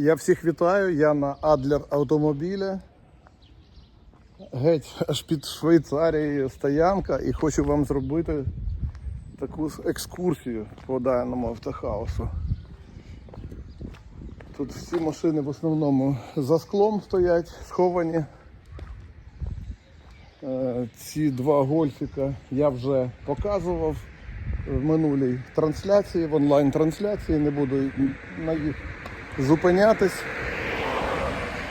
Я всіх вітаю. Я на Адлер автомобілі. Геть аж під Швейцарією стоянка і хочу вам зробити таку екскурсію по даному автохаусу. Тут всі машини в основному за склом стоять, сховані. Е, Ці два гольфіка я вже показував в минулій трансляції, в онлайн-трансляції, не буду на їх зупинятись.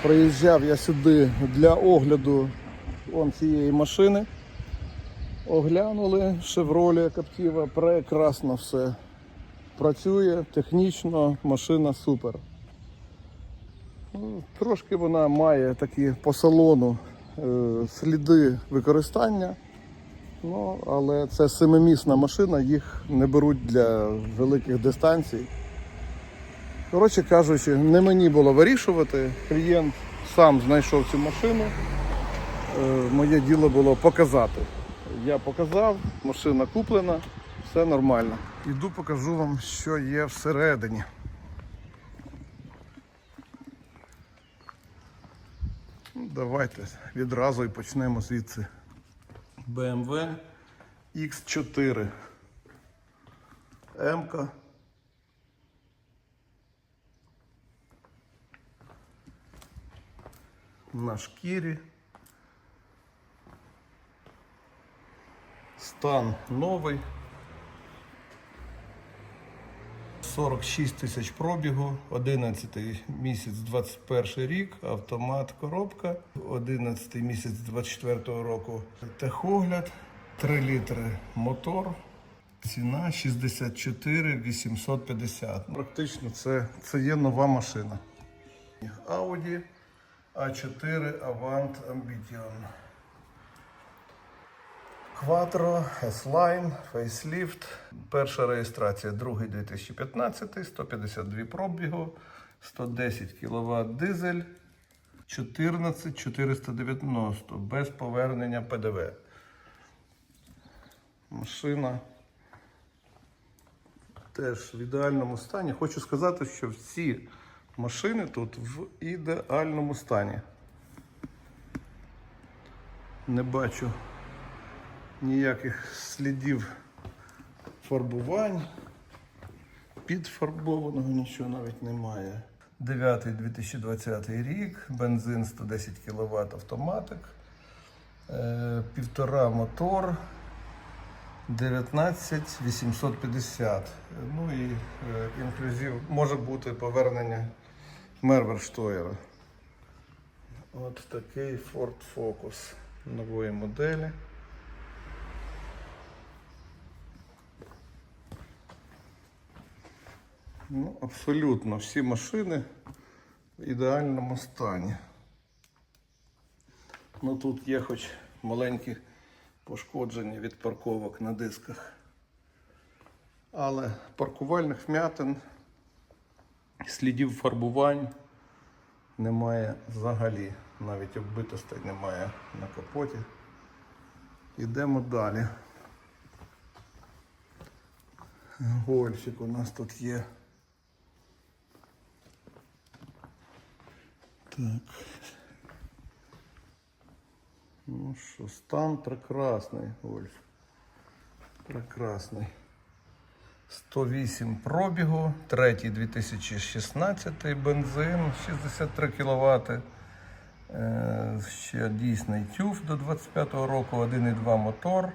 Приїжджав я сюди для огляду вон цієї машини. Оглянули Chevrolet Captiva, прекрасно все. Працює технічно, машина супер. Ну, Трошки вона має такі по салону е, сліди використання. Ну, але це семимісна машина, їх не беруть для великих дистанцій. Коротше кажучи, не мені було вирішувати. Клієнт сам знайшов цю машину. Е, Моє діло було показати. Я показав, машина куплена, все нормально. Іду покажу вам, що є всередині. Ну, Давайте відразу і почнемо звідси. BMW X4. М-ка. На шкірі. Стан новий. 46 тисяч пробігу, 11 місяць 21 рік, автомат, коробка, 11 місяць 24 року техогляд, 3 літри мотор, ціна 64 850. Практично це, це є нова машина. Audi A4 Avant Ambition. Quattro, S-Line, Facelift. Перша реєстрація, другий 2015, 152 пробігу, 110 кВт дизель, 14 490 без повернення ПДВ. Машина теж в ідеальному стані. Хочу сказати, що всі машини тут в ідеальному стані. Не бачу ніяких слідів фарбувань. Підфарбованого нічого навіть немає. 9 2020 рік, бензин 110 кВт автоматик, е, півтора мотор, 19 850. Ну і е, інклюзив може бути повернення Мерверштойера. От такий Ford Focus нової моделі. Ну, абсолютно всі машини в ідеальному стані. Ну тут є хоч маленькі пошкодження від парковок на дисках. Але паркувальних вмятин, слідів фарбувань немає взагалі. Навіть оббитостей немає на капоті. Йдемо далі. Гольфік у нас тут є. Так. Ну що, стан прекрасний, Гольф. Прекрасний. 108 пробігу, третій 2016 бензин, 63 кВт. Е, ще дійсний тюф до 25-го року, 1,2 мотор.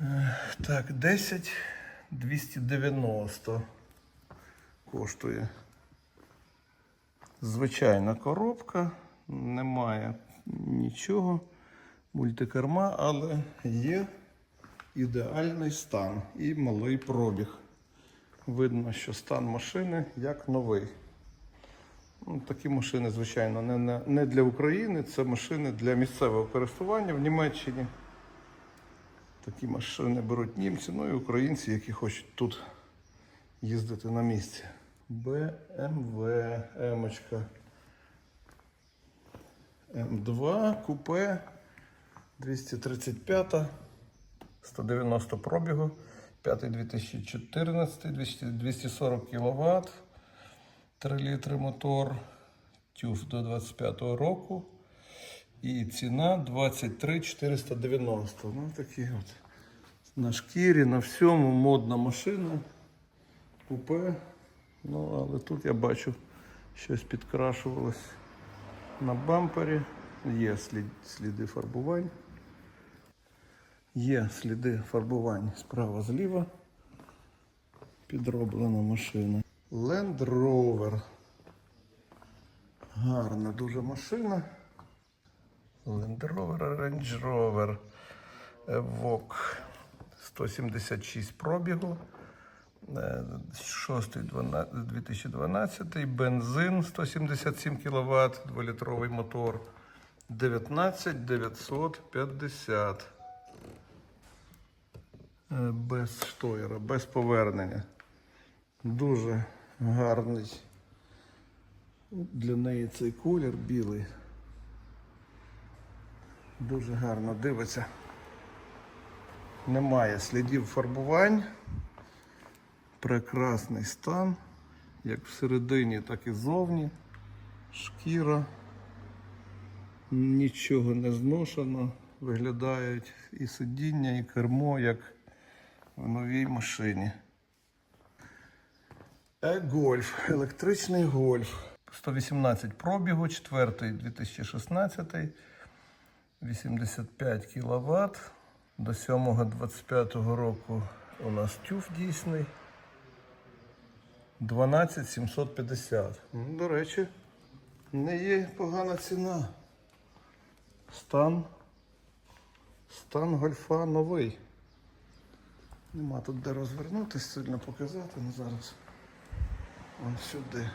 Е, Так, 10 290 коштує. Звичайна коробка, немає нічого, мультикерма, але є ідеальний стан і малий пробіг. Видно, що стан машини як новий. Ну, такі машини, звичайно, не, не, для України, це машини для місцевого користування в Німеччині. Такі машини беруть німці, ну і українці, які хочуть тут їздити на місці. BMW, М-очка. М2, купе 235, 190 пробігу, 5 2014, 240 кВт, 3 літри мотор, тюф до 25-го року. І ціна 23 490. Ну, такі от. На шкірі, на всьому модна машина. Купе. Ну, але тут я бачу, щось підкрашувалось на бампері. Є слід, сліди фарбувань. Є сліди фарбувань справа зліва. Підроблена машина. Land Rover. Гарна дуже машина. Land Rover, Range Rover. Evoque. 176 пробігу. Е, 6 12 2012, бензин 177 кВт, 2-літровий мотор 19 950. Е, Без штоєра, без повернення. Дуже гарний для неї цей колір білий. Дуже гарно дивиться. Немає слідів фарбувань. Прекрасний стан, як всередині, так і зовні. Шкіра. Нічого не зношено. Виглядають і сидіння, і кермо, як в новій машині. Е-гольф, електричний гольф. 118 пробігу, 4 2016, 85 кВт. До 7 25 року у нас тюф дійсний. 12 750. Ну, До речі, не є погана ціна. Стан. Стан гольфа новий. Нема тут де розвернутися, сильно показати, але зараз. Вон сюди.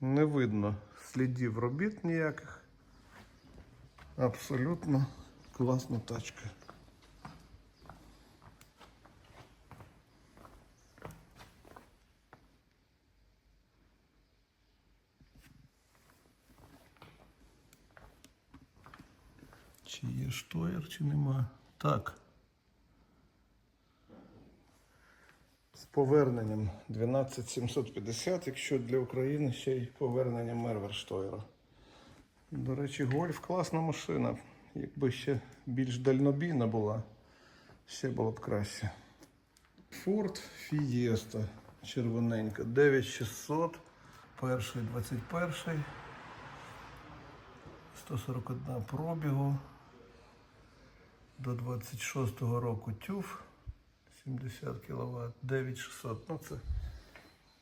Не видно слідів робіт ніяких. Абсолютно класна тачка. Чи є штоєр, чи нема? Так. З поверненням 12750, якщо для України ще й повернення Мерверштойра. До речі, гольф класна машина. Якби ще більш дальнобійна була, ще було б краще. Ford Fiesta червоненька, 9600, перший 21, 141 пробігу. До 26-го року тюф 70 кВт, 9600. Ну це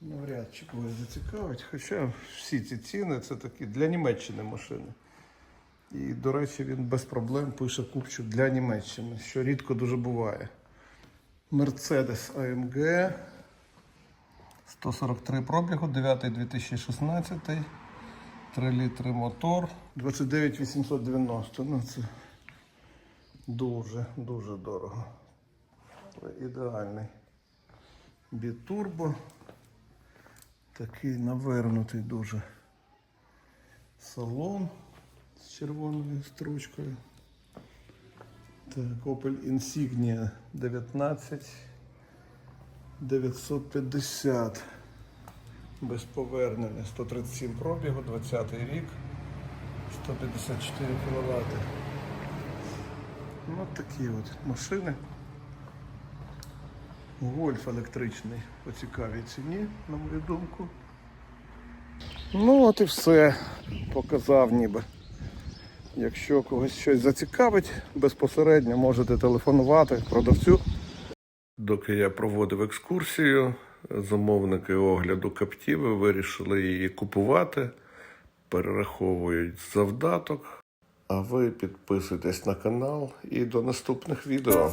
навряд чи когось зацікавить. Хоча всі ці ціни це такі для Німеччини машини. І, до речі, він без проблем пише купчу для Німеччини, що рідко дуже буває. Mercedes AMG 143 пробігу, 9 2016, 3 літри мотор, 29 890. Ну це дуже, дуже дорого. Ідеальний бітурбо. Такий навернутий дуже салон з червоною стручкою. Так, Opel Insignia 19 950 без повернення 137 пробігу, 20 рік, 154 кВт. Ну, от такі от машини. Гольф електричний по цікавій ціні, на мою думку. Ну от і все. Показав ніби. Якщо когось щось зацікавить, безпосередньо можете телефонувати продавцю. Доки я проводив екскурсію, замовники огляду Каптіви вирішили її купувати, перераховують завдаток. А ви підписуйтесь на канал і до наступних відео.